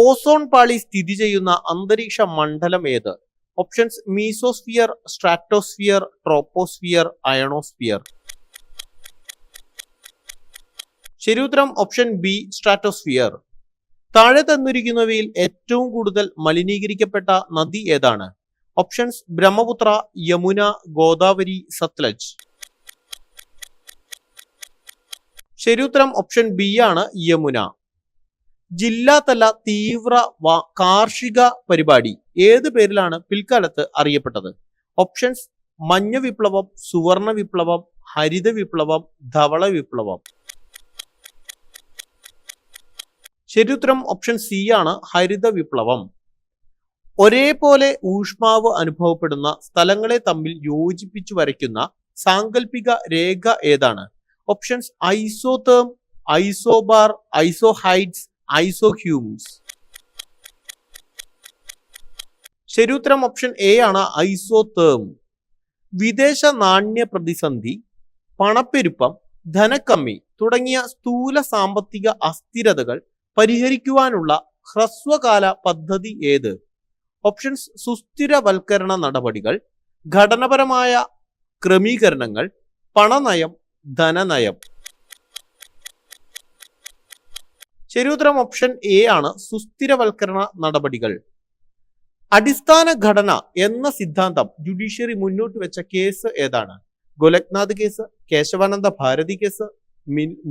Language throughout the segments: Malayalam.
ഓസോൺ പാളി സ്ഥിതി ചെയ്യുന്ന അന്തരീക്ഷ മണ്ഡലം ഏത്? Options mesosphere stratosphere troposphere ionosphere ശരിയുത്തരം ഓപ്ഷൻ ബി സ്ട്രാറ്റോസ്ഫിയർ താഴെ തന്നിരിക്കുന്നവയിൽ ഏറ്റവും കൂടുതൽ മലിനീകരിക്കപ്പെട്ട നദി ഏതാണ്? ഓപ്ഷൻസ് ബ്രഹ്മപുത്ര യമുന ഗോദാവരി സത്ലജ്. ശരിയുത്തരം ഓപ്ഷൻ ബി ആണ് യമുന. ജില്ലാതല തീവ്ര കാർഷിക പരിപാടി. ഏത് പേരിലാണ് പിൽക്കാലത്ത് അറിയപ്പെട്ടത്? ഓപ്ഷൻസ് മഞ്ഞ വിപ്ലവം സുവർണ വിപ്ലവം ഹരിത വിപ്ലവം ധവള വിപ്ലവം. ശരിയുത്തരം ഓപ്ഷൻ സി ആണ് ഹരിത വിപ്ലവം. ഒരേപോലെ ഊഷ്മാവ് അനുഭവപ്പെടുന്ന സ്ഥലങ്ങളെ തമ്മിൽ യോജിപ്പിച്ചു വരയ്ക്കുന്ന സാങ്കല്പിക രേഖ ഏതാണ്? Options isotherm isobar isohyets isohumes. ശരിയുത്തരം ഓപ്ഷൻ എ ആണ് ഐസോതേം വിദേശ നാണ്യ പ്രതിസന്ധി പണപ്പെരുപ്പം ധനക്കമ്മി തുടങ്ങിയ സ്ഥൂല സാമ്പത്തിക അസ്ഥിരതകൾ പരിഹരിക്കുവാനുള്ള ഹ്രസ്വകാല പദ്ധതി ഏത്? ഓപ്ഷൻസ് സുസ്ഥിരവൽക്കരണ നടപടികൾ ഘടനപരമായ ക്രമീകരണങ്ങൾ പണനയം ധനനയം. ശരിയുത്തരം ഓപ്ഷൻ എ ആണ് സുസ്ഥിരവൽക്കരണ നടപടികൾ. അടിസ്ഥാന ഘടന എന്ന സിദ്ധാന്തം ജുഡീഷ്യറി മുന്നോട്ട് വെച്ച കേസ് ഏതാണ്? Golaknath case Kesavananda Bharati case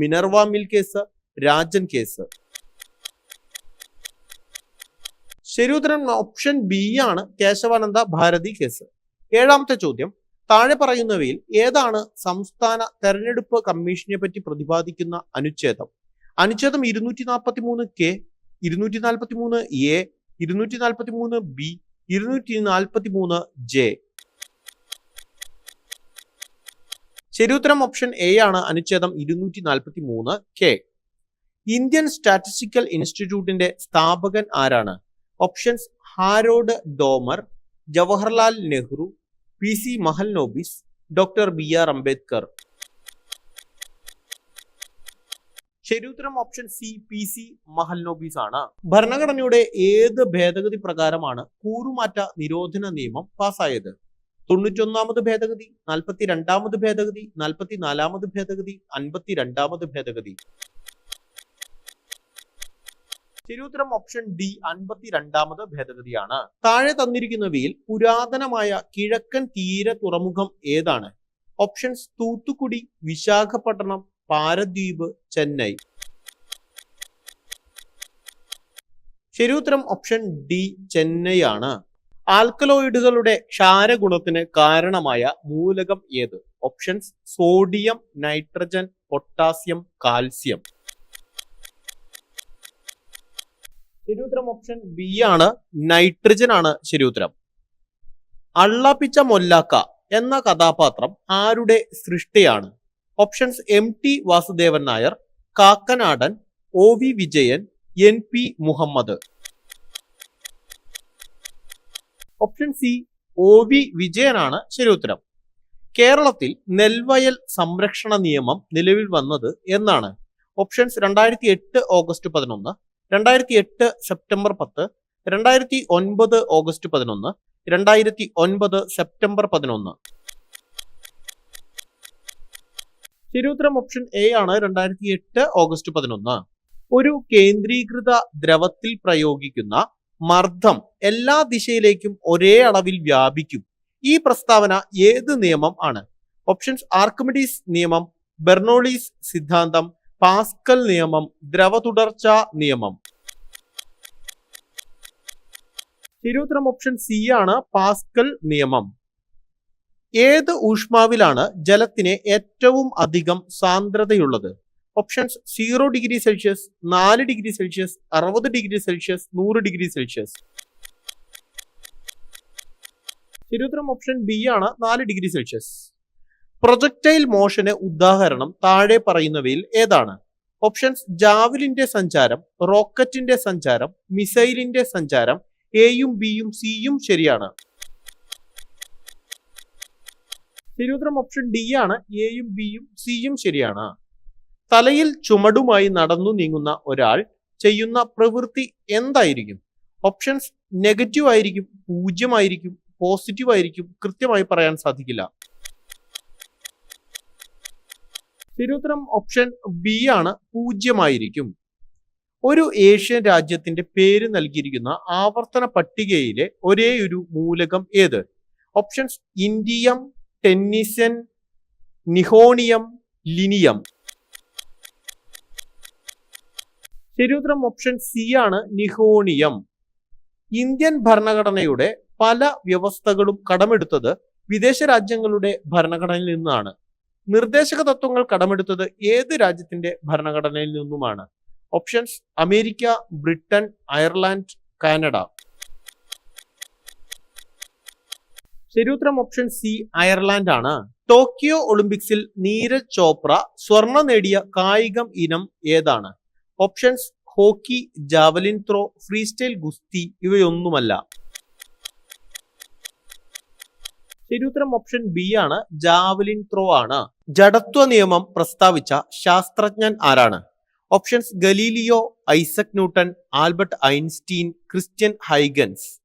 Minerva mill case Rajan case ശരിയുത്തരം ഓപ്ഷൻ ബി ആണ് കേശവാനന്ദ ഭാരതി കേസ് ഏഴാമത്തെ ചോദ്യം താഴെ പറയുന്നവയിൽ ഏതാണ് സംസ്ഥാന തെരഞ്ഞെടുപ്പ് കമ്മീഷനെ പറ്റി പ്രതിപാദിക്കുന്ന അനുച്ഛേദം? അനുച്ഛേദം ഇരുന്നൂറ്റി നാൽപ്പത്തി മൂന്ന് കെ ഇരുന്നൂറ്റി നാൽപ്പത്തി മൂന്ന് എ ഇരുന്നൂറ്റി നാൽപ്പത്തി മൂന്ന് ബി ഇരുന്നൂറ്റി നാൽപ്പത്തി മൂന്ന് ജെ. ശരിയുത്തരം ഓപ്ഷൻ എ ആണ് അനുച്ഛേദം ഇരുന്നൂറ്റി നാൽപ്പത്തി മൂന്ന് കെ. ഇന്ത്യൻ സ്റ്റാറ്റിസ്റ്റിക്കൽ ഇൻസ്റ്റിറ്റ്യൂട്ടിന്റെ സ്ഥാപകൻ ആരാണ്? Options Harrod Domar Jawaharlal Nehru P C Mahalanobis doctor B R Ambedkar. ശരിയുത്തരം option C P C Mahalanobis ആണ്. ഭരണഘടനയുടെ ഏത് ഭേദഗതി പ്രകാരമാണ് കൂറുമാറ്റ നിരോധന നിയമം പാസ്സായത്? തൊണ്ണൂറ്റൊന്നാമത് ഭേദഗതി നാൽപ്പത്തി രണ്ടാമത് ഭേദഗതി നാൽപ്പത്തി നാലാമത് ഭേദഗതി അൻപത്തി രണ്ടാമത് ഭേദഗതി. ശരിയുത്തരം ഓപ്ഷൻ ഡി അൻപത്തി രണ്ടാമത് ഭേദഗതിയാണ്. താഴെ തന്നിരിക്കുന്നവയിൽ പുരാതനമായ കിഴക്കൻ തീര തുറമുഖം ഏതാണ്? ഓപ്ഷൻസ് തൂത്തുക്കുടി വിശാഖപട്ടണം പാരദ്വീപ് ചെന്നൈ. ശരിയുത്തരം ഓപ്ഷൻ ഡി ചെന്നൈ ആണ് ആൽക്കലോയിഡുകളുടെ ക്ഷാരഗുണത്തിന് കാരണമായ മൂലകം ഏത്? Options sodium nitrogen potassium calcium ശരിയുത്തരം ഓപ്ഷൻ ബി ആണ്. നൈട്രജൻ ആണ് ശരിയുത്തരം. അള്ളപ്പിച്ച മൊല്ലാക്ക എന്ന കഥാപാത്രം ആരുടെ സൃഷ്ടിയാണ്? Options M T Vasudevan Nair Kakkanadan O V Vijayan N P Muhammad option C O V വിജയനാണ് ശരി ഉത്തരം കേരളത്തിൽ നെൽവയൽ സംരക്ഷണ നിയമം നിലവിൽ വന്നത് എന്നാണ് ഓപ്ഷൻസ് രണ്ടായിരത്തി എട്ട് ഓഗസ്റ്റ് പതിനൊന്ന് രണ്ടായിരത്തി എട്ട് സെപ്റ്റംബർ പത്ത് രണ്ടായിരത്തി ഒൻപത് ഓഗസ്റ്റ് പതിനൊന്ന് രണ്ടായിരത്തി ഒൻപത് സെപ്റ്റംബർ പതിനൊന്ന്. ശരിയുത്തരം ഓപ്ഷൻ എ ആണ് രണ്ടായിരത്തി എട്ട് ഓഗസ്റ്റ് പതിനൊന്ന്. ഒരു കേന്ദ്രീകൃത ദ്രവത്തിൽ പ്രയോഗിക്കുന്ന മർദ്ദം എല്ലാ ദിശയിലേക്കും ഒരേ അളവിൽ വ്യാപിക്കും. ഈ പ്രസ്താവന ഏത് നിയമം ആണ്? ഓപ്ഷൻസ് ആർക്കിമിഡീസ് നിയമം ബെർണോളീസ് സിദ്ധാന്തം പാസ്കൽ നിയമം ദ്രവ തുടർച്ച നിയമം. ശരിയുത്തരം ഓപ്ഷൻ സി ആണ് പാസ്കൽ നിയമം. ഏത് ഊഷ്മാവിലാണ് ജലത്തിന് ഏറ്റവും അധികം സാന്ദ്രതയുള്ളത്? ഓപ്ഷൻസ് സീറോ ഡിഗ്രി സെൽഷ്യസ് നാല് ഡിഗ്രി സെൽഷ്യസ് അറുപത് ഡിഗ്രി സെൽഷ്യസ് നൂറ് ഡിഗ്രി സെൽഷ്യസ് തിരുത്തരം ഓപ്ഷൻ ബി ആണ് നാല് ഡിഗ്രി സെൽഷ്യസ് പ്രൊജക്ടൈൽ മോഷന് ഉദാഹരണം താഴെ പറയുന്നവയിൽ ഏതാണ്? ഓപ്ഷൻസ് ജാവലിന്റെ സഞ്ചാരം റോക്കറ്റിന്റെ സഞ്ചാരം മിസൈലിന്റെ സഞ്ചാരം എയും ബിയും സിയും ശരിയാണ്. ശരിയുത്തരം ഓപ്ഷൻ ഡി ആണ്. എയും ബിയും സിയും ശരിയാണ്. തലയിൽ ചുമടുമായി നടന്നു നീങ്ങുന്ന ഒരാൾ ചെയ്യുന്ന പ്രവൃത്തി എന്തായിരിക്കും? ഓപ്ഷൻസ് നെഗറ്റീവ് ആയിരിക്കും പൂജ്യമായിരിക്കും പോസിറ്റീവ് ആയിരിക്കും കൃത്യമായി പറയാൻ സാധിക്കില്ല. ശരിയുത്തരം ഓപ്ഷൻ ബി ആണ് പൂജ്യമായിരിക്കും ഒരു ഏഷ്യൻ രാജ്യത്തിന്റെ പേര് നൽകിയിരിക്കുന്ന ആവർത്തന പട്ടികയിലെ ഒരേ ഒരു മൂലകം ഏത്? ഓപ്ഷൻസ് ഇൻഡിയം ടെന്നിസൻ നിഹോണിയം ലിനിയം. ശരിയുത്തരം ഓപ്ഷൻ സി ആണ് നിഹോണിയം. ഇന്ത്യൻ ഭരണഘടനയുടെ പല വ്യവസ്ഥകളും കടമെടുത്തത് വിദേശ രാജ്യങ്ങളുടെ ഭരണഘടനയിൽ നിന്നാണ്. നിർദ്ദേശക തത്വങ്ങൾ കടമെടുത്തത് ഏത് രാജ്യത്തിന്റെ ഭരണഘടനയിൽ നിന്നുമാണ്? Options America Britain Ireland Canada. ശരിയുത്തരം ഓപ്ഷൻ സി അയർലാൻഡ് ആണ്. ടോക്കിയോ ഒളിമ്പിക്സിൽ നീരജ് ചോപ്ര സ്വർണം നേടിയ കായികം ഇനം ഏതാണ്? Options hockey javelin throw freestyle ഗുസ്തി ഇവയൊന്നുമല്ല. ശരിയുത്തരം ഓപ്ഷൻ ബി ആണ് ജാവലിൻ ത്രോ ആണ്. ജഡത്വ നിയമം പ്രസ്താവിച്ച ശാസ്ത്രജ്ഞൻ ആരാണ്? Options Galileo Isaac Newton Albert Einstein Christian Huygens.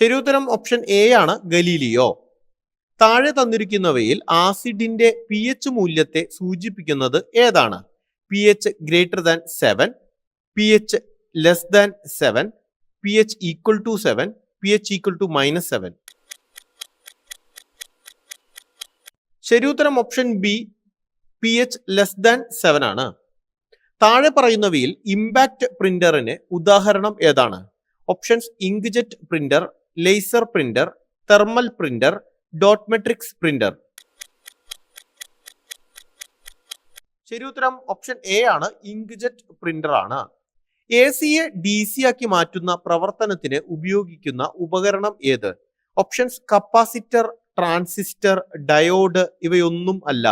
ശരിയുത്തരം ഓപ്ഷൻ എ ആണ് ഗലീലിയോ. താഴെ തന്നിരിക്കുന്നവയിൽ ആസിഡിന്റെ പി എച്ച് മൂല്യത്തെ സൂചിപ്പിക്കുന്നത് ഏതാണ്? P H greater than seven P H less than seven P H equal to seven P H equal to minus seven ശരിയുത്തരം option B P H less than seven ആണ്. താഴെ പറയുന്നവയിൽ ഇമ്പാക്ട് പ്രിന്ററിന് ഉദാഹരണം ഏതാണ്? Options inkjet printer laser printer thermal printer dot matrix printer ഉത്തരം ഓപ്ഷൻ എ ആണ്. ഇങ്ക്ജെറ്റ് പ്രിന്റർ ആണ്. എ സിയെ ഡി സി ആക്കി മാറ്റുന്ന പ്രവർത്തനത്തിന് ഉപയോഗിക്കുന്ന ഉപകരണം ഏത്? ഓപ്ഷൻസ് കപ്പാസിറ്റർ ട്രാൻസിസ്റ്റർ ഡയോഡ് ഇവയൊന്നും അല്ല.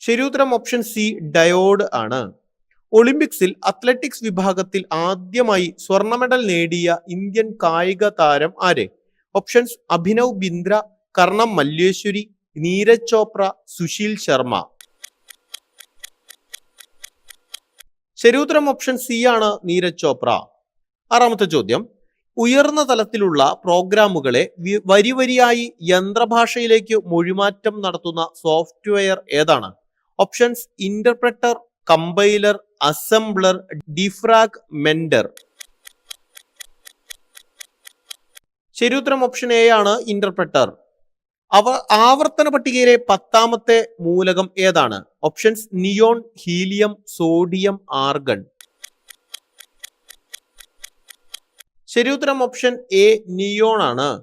ശരിയുത്തരം ഓപ്ഷൻ സി ഡയോഡ് ആണ്. ഒളിമ്പിക്സിൽ അത്ലറ്റിക്സ് വിഭാഗത്തിൽ ആദ്യമായി സ്വർണ മെഡൽ നേടിയ ഇന്ത്യൻ കായിക താരം ആര്? ഓപ്ഷൻസ് അഭിനവ് ബിന്ദ്ര കർണം മല്ലേശ്വരി നീരജ് ചോപ്ര സുശീൽ ശർമ്മ. ശരിയുത്തരം ഓപ്ഷൻ സി ആണ് നീരജ് ചോപ്ര. ആറാമത്തെ ചോദ്യം. ഉയർന്ന തലത്തിലുള്ള പ്രോഗ്രാമുകളെ വരി വരിവരിയായി യന്ത്രഭാഷയിലേക്ക് മൊഴിമാറ്റം നടത്തുന്ന സോഫ്റ്റ്വെയർ ഏതാണ്? Options interpreter compiler assembler defrag mender ശരിയുത്തരം ഓപ്ഷൻ എ ആണ് ഇന്റർപ്രറ്റർ അവ ആവർത്തന പട്ടികയിലെ പത്താമത്തെ മൂലകം ഏതാണ്? Options neon helium sodium argon. ശരിയുത്തരം ഓപ്ഷൻ എ നിയോൺ ആണ്.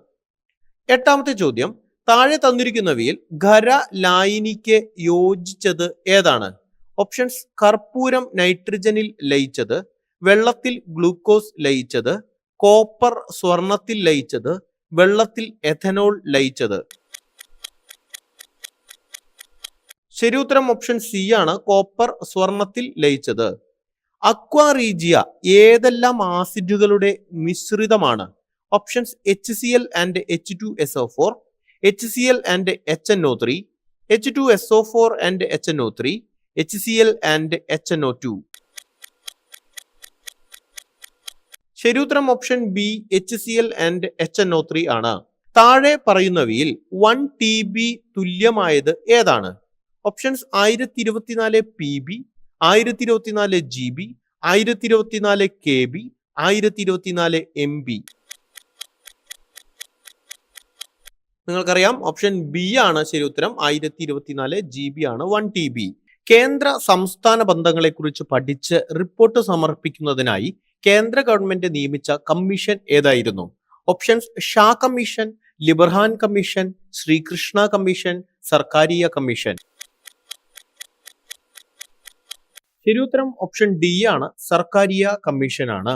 എട്ടാമത്തെ ചോദ്യം താഴെ തന്നിരിക്കുന്നവയിൽ ഖര ലായിനിക്ക് യോജിച്ചത് ഏതാണ്? ഓപ്ഷൻസ് കർപ്പൂരം നൈട്രജനിൽ ലയിച്ചത് വെള്ളത്തിൽ ഗ്ലൂക്കോസ് ലയിച്ചത് കോപ്പർ സ്വർണത്തിൽ ലയിച്ചത് വെള്ളത്തിൽ എഥനോൾ ലയിച്ചത്. ശരിയുത്തരം ഓപ്ഷൻ സി ആണ് കോപ്പർ സ്വർണത്തിൽ ലയിച്ചത്. അക്വാറീജിയ ഏതെല്ലാം ആസിഡുകളുടെ മിശ്രിതമാണ്? Options H C L and H two S O four H C L and H N O three H two S O four and H N O three H C L and H N O two ശരിയുത്തരം option B H C L and H N O three ആണ്. താഴെ പറയുന്നവയിൽ വൺ ടി ബി തുല്യമായത് ഏതാണ്? ഓപ്ഷൻസ് ആയിരത്തി ഇരുപത്തിനാല് പി ബി ആയിരത്തി ഇരുപത്തിനാല് ജി ബി ആയിരത്തി ഇരുപത്തിനാല് കെ ബി ആയിരത്തി ഇരുപത്തിനാല് എം ബി നിങ്ങൾക്കറിയാം ഓപ്ഷൻ ബി ആണ് ശരി ഉത്തരം ആയിരത്തി ഇരുപത്തിനാല് ജി ബി ആണ് വൺ ടി ബി കേന്ദ്ര സംസ്ഥാന ബന്ധങ്ങളെക്കുറിച്ച് പഠിച്ച് റിപ്പോർട്ട് സമർപ്പിക്കുന്നതിനായി കേന്ദ്ര ഗവൺമെന്റ് നിയമിച്ച കമ്മീഷൻ ഏതായിരുന്നു? Options Shah commission Liberhan commission Srikrishna commission Sarkaria commission. ശരിയുത്തരം ഓപ്ഷൻ ഡി ആണ് സർക്കാരിയ കമ്മീഷനാണ്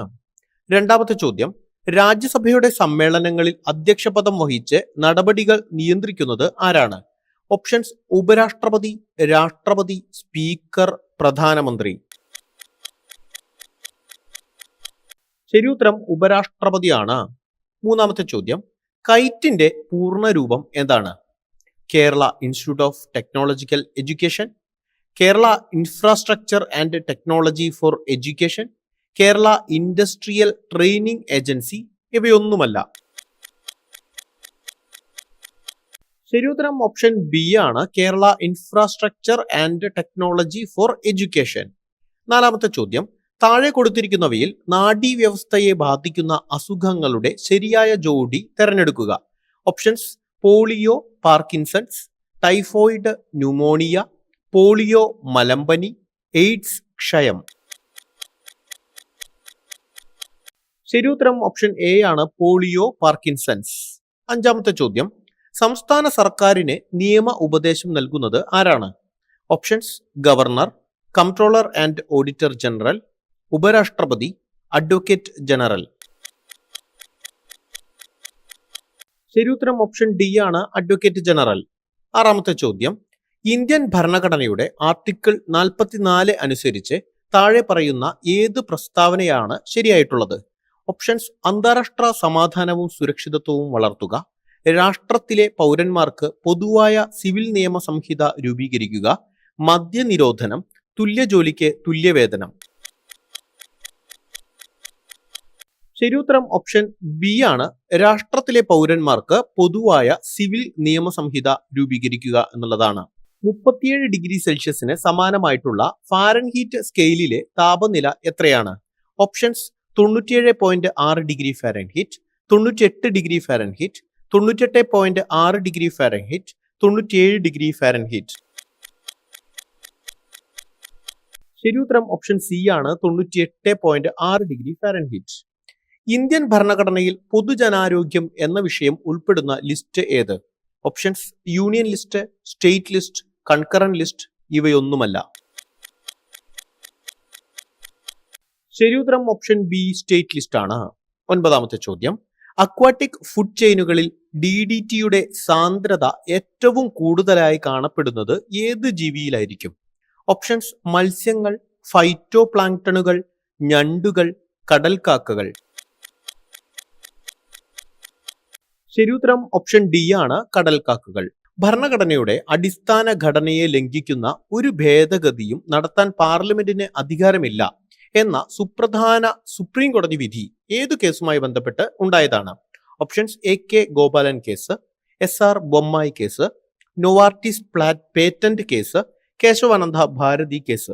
രണ്ടാമത്തെ ചോദ്യം രാജ്യസഭയുടെ സമ്മേളനങ്ങളിൽ അധ്യക്ഷപദം വഹിച്ച് നടപടികൾ നിയന്ത്രിക്കുന്നത് ആരാണ്? ഓപ്ഷൻസ് ഉപരാഷ്ട്രപതി രാഷ്ട്രപതി സ്പീക്കർ പ്രധാനമന്ത്രി. ശരിയുത്തരം ഉപരാഷ്ട്രപതിയാണ്. മൂന്നാമത്തെ ചോദ്യം കൈറ്റിന്റെ പൂർണ രൂപം എന്താണ്? Kerala institute of technological education Kerala infrastructure and technology for education Kerala industrial training agency ഇവയൊന്നുമല്ല. ശരിയുത്തരം ഓപ്ഷൻ ബി ആണ്. Kerala infrastructure and technology for education നാലാമത്തെ ചോദ്യം. താഴെ കൊടുത്തിരിക്കുന്നവയിൽ നാഡീവ്യവസ്ഥയെ ബാധിക്കുന്ന അസുഖങ്ങളുടെ ശരിയായ ജോഡി തിരഞ്ഞെടുക്കുക. Options polio Parkinson's typhoid pneumonia polio മലമ്പനി AIDS ക്ഷയം. ശരിയുത്തരം ഓപ്ഷൻ എ ആണ്. Polio Parkinson's. അഞ്ചാമത്തെ ചോദ്യം. സംസ്ഥാന സർക്കാരിന് നിയമ ഉപദേശം നൽകുന്നത് ആരാണ്? Options governor comptroller and auditor general ഉപരാഷ്ട്രപതി അഡ്വക്കേറ്റ് ജനറൽ ശരിയുത്തരം ഓപ്ഷൻ ഡി ആണ് അഡ്വക്കേറ്റ് ജനറൽ ആറാമത്തെ ചോദ്യം. ഇന്ത്യൻ ഭരണഘടനയുടെ ആർട്ടിക്കിൾ നാൽപ്പത്തിനാല് അനുസരിച്ച് താഴെ പറയുന്ന ഏത് പ്രസ്താവനയാണ് ശരിയായിട്ടുള്ളത്? ഓപ്ഷൻസ് അന്താരാഷ്ട്ര സമാധാനവും സുരക്ഷിതത്വവും വളർത്തുക. രാഷ്ട്രത്തിലെ പൗരന്മാർക്ക് പൊതുവായ സിവിൽ നിയമ സംഹിത രൂപീകരിക്കുക മദ്യനിരോധനം തുല്യ ജോലിക്ക് തുല്യവേതനം. ശരിയുത്തരം ഓപ്ഷൻ ബി ആണ്. രാഷ്ട്രത്തിലെ പൗരന്മാർക്ക് പൊതുവായ സിവിൽ നിയമ സംഹിത രൂപീകരിക്കുക എന്നുള്ളതാണ്. മുപ്പത്തിയേഴ് ഡിഗ്രി സെൽഷ്യസിന് സമാനമായിട്ടുള്ള ഫാരൻഹീറ്റ് സ്കെയിലിലെ താപനില എത്രയാണ്? ഓപ്ഷൻസ് തൊണ്ണൂറ്റിയേഴ് പോയിന്റ് ആറ് ഡിഗ്രി ഫാരൻഹീറ്റ് തൊണ്ണൂറ്റിയെട്ട് ഡിഗ്രി ഫാരൻഹീറ്റ് തൊണ്ണൂറ്റെട്ട് പോയിന്റ് ആറ് ഡിഗ്രി ഫാരൻഹീറ്റ് തൊണ്ണൂറ്റിയേഴ് ഡിഗ്രി ഫാരൻഹീറ്റ്. ശരിയുത്തരം ഓപ്ഷൻ സി ആണ് തൊണ്ണൂറ്റിയെട്ട് പോയിന്റ് ആറ് ഡിഗ്രി ഫാരൻഹീറ്റ്. ഇന്ത്യൻ ഭരണഘടനയിൽ പൊതുജനാരോഗ്യം എന്ന വിഷയം ഉൾപ്പെടുന്ന ലിസ്റ്റ് ഏത്? Options union list state list concurrent list ഇവയൊന്നുമല്ല. ശരിയുത്തരം ഓപ്ഷൻ ബി സ്റ്റേറ്റ് ലിസ്റ്റ് ആണ് ഒൻപതാമത്തെ ചോദ്യം. അക്വാട്ടിക് ഫുഡ് ചെയിനുകളിൽ ഡി ഡി ടിയുടെ സാന്ദ്രത ഏറ്റവും കൂടുതലായി കാണപ്പെടുന്നത് ഏത് ജീവിയിലായിരിക്കും? ഓപ്ഷൻസ് മത്സ്യങ്ങൾ ഫൈറ്റോ പ്ലാങ്ടണുകൾ ഞണ്ടുകൾ കടൽക്കാക്കകൾ. ശരിയുത്തരം ഓപ്ഷൻ ഡി ആണ് കടൽക്കാക്കകൾ. ഭരണഘടനയുടെ അടിസ്ഥാന ഘടനയെ ലംഘിക്കുന്ന ഒരു ഭേദഗതിയും നടത്താൻ പാർലമെന്റിന് അധികാരമില്ല എന്ന സുപ്രധാന സുപ്രീം കോടതി വിധി ഏതു കേസുമായി ബന്ധപ്പെട്ട് ഉണ്ടായതാണ്. Options A K Gopalan case S R Bommai case Novartis പ്ലാറ്റ് patent case Kesavananda Bharati case.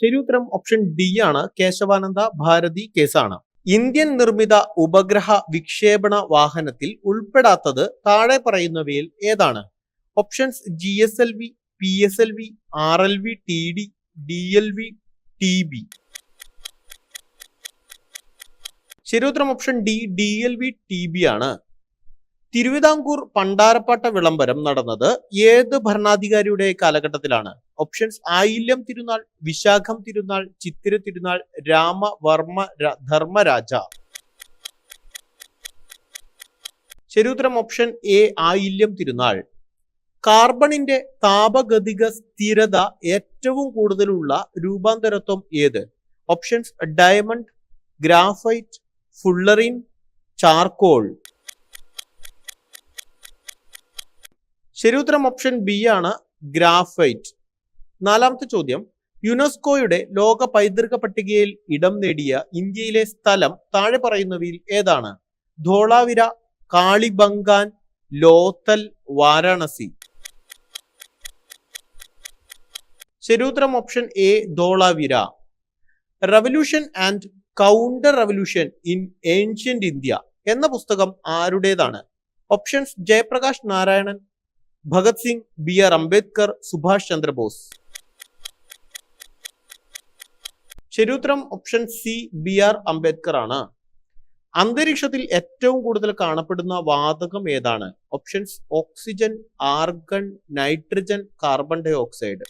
ശരിയുത്തരം ഓപ്ഷൻ ഡി ആണ്. കേശവാനന്ദ ഭാരതി കേസാണ്. ഇന്ത്യൻ നിർമ്മിത ഉപഗ്രഹ വിക്ഷേപണ വാഹനത്തിൽ ഉൾപ്പെടാത്തത് താഴെ പറയുന്നവയിൽ ഏതാണ്? Options G S L V P S L V R L V T D D L V T B ശരിയുത്തരം option D D L V T B ആണ്. തിരുവിതാംകൂർ പണ്ടാരപ്പാട്ട വിളംബരം നടന്നത് ഏത് ഭരണാധികാരിയുടെ കാലഘട്ടത്തിലാണ്? ഓപ്ഷൻസ് ആയില്യം തിരുനാൾ വിശാഖം തിരുനാൾ ചിത്തിര തിരുനാൾ രാമവർമ്മ ധർമ്മരാജ. ശരിയുത്തരം ഓപ്ഷൻ എ ആയില്യം തിരുനാൾ. കാർബണിന്റെ താപഗതിക സ്ഥിരത ഏറ്റവും കൂടുതലുള്ള രൂപാന്തരത്വം ഏത്? Options diamond graphite fullerene charcoal. ശരിയുത്തരം ഓപ്ഷൻ ബി ആണ് ഗ്രാഫൈറ്റ്. നാലാമത്തെ ചോദ്യം യുനെസ്കോയുടെ ലോക പൈതൃക പട്ടികയിൽ ഇടം നേടിയ ഇന്ത്യയിലെ സ്ഥലം താഴെ പറയുന്നവയിൽ ഏതാണ്? ധോളാവിര കാളിബംഗാൻ ലോത്തൽ വാരാണസി. ശരിയുത്തരം option A Dholavira. Revolution and counter revolution in ancient India എന്ന പുസ്തകം ആരുടേതാണ്? Options Jayaprakash Narayanan Bhagat Singh B R Ambedkar Subhash Chandrabose. ശരിയുത്തരം option C B R Ambedkar ആണ്. അന്തരീക്ഷത്തിൽ ഏറ്റവും കൂടുതൽ കാണപ്പെടുന്ന വാതകം ഏതാണ്? Options oxygen argon nitrogen carbon dioxide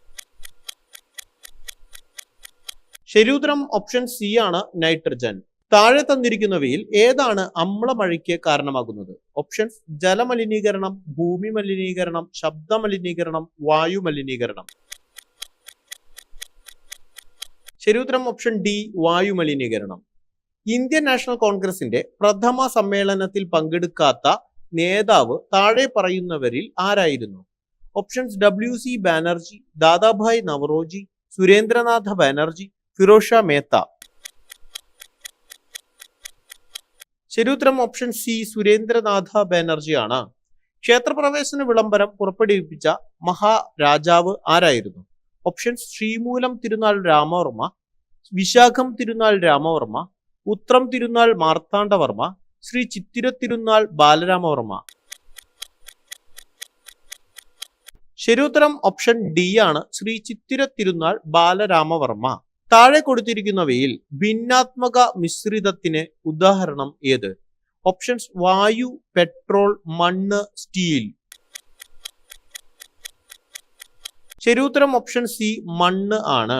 ശരിയുത്തരം ഓപ്ഷൻ സി ആണ് നൈട്രജൻ താഴെ തന്നിരിക്കുന്നവയിൽ ഏതാണ് അമ്ലമഴയ്ക്ക് കാരണമാകുന്നത്? ഓപ്ഷൻസ് ജലമലിനീകരണം ഭൂമി മലിനീകരണം ശബ്ദ മലിനീകരണം വായു മലിനീകരണം ശരിയുത്തരം ഓപ്ഷൻ ഡി വായു മലിനീകരണം ഇന്ത്യൻ നാഷണൽ കോൺഗ്രസിന്റെ പ്രഥമ സമ്മേളനത്തിൽ പങ്കെടുക്കാത്ത നേതാവ് താഴെ പറയുന്നവരിൽ ആരായിരുന്നു? Options W C Banerjee Dadabhai Naoroji Surendranath Banerjee Pherozeshah Mehta. ശരിയുത്തരം ഓപ്ഷൻ സി സുരേന്ദ്രനാഥ ബാനർജിയാണ്. ക്ഷേത്രപ്രവേശന വിളംബരം പുറപ്പെടുവിപ്പിച്ച മഹാരാജാവ് ആരായിരുന്നു? ഓപ്ഷൻ ശ്രീമൂലം തിരുനാൾ രാമവർമ്മ വിശാഖം തിരുനാൾ രാമവർമ്മ ഉത്രം തിരുനാൾ മാർത്താണ്ഡവർമ്മ ശ്രീ ചിത്തിര തിരുനാൾ ബാലരാമവർമ്മ. ശരിയുത്തരം ഓപ്ഷൻ ഡി ആണ്. ശ്രീ ചിത്തിര തിരുനാൾ ബാലരാമവർമ്മ. താഴെ കൊടുത്തിരിക്കുന്നവയിൽ ഭിന്നാത്മക മിശ്രിതത്തിന് ഉദാഹരണം ഏത്? ഓപ്ഷൻസ് വായു പെട്രോൾ മണ്ണ് സ്റ്റീൽ. ശരിയുത്തരം ഓപ്ഷൻ സി മണ്ണ് ആണ്.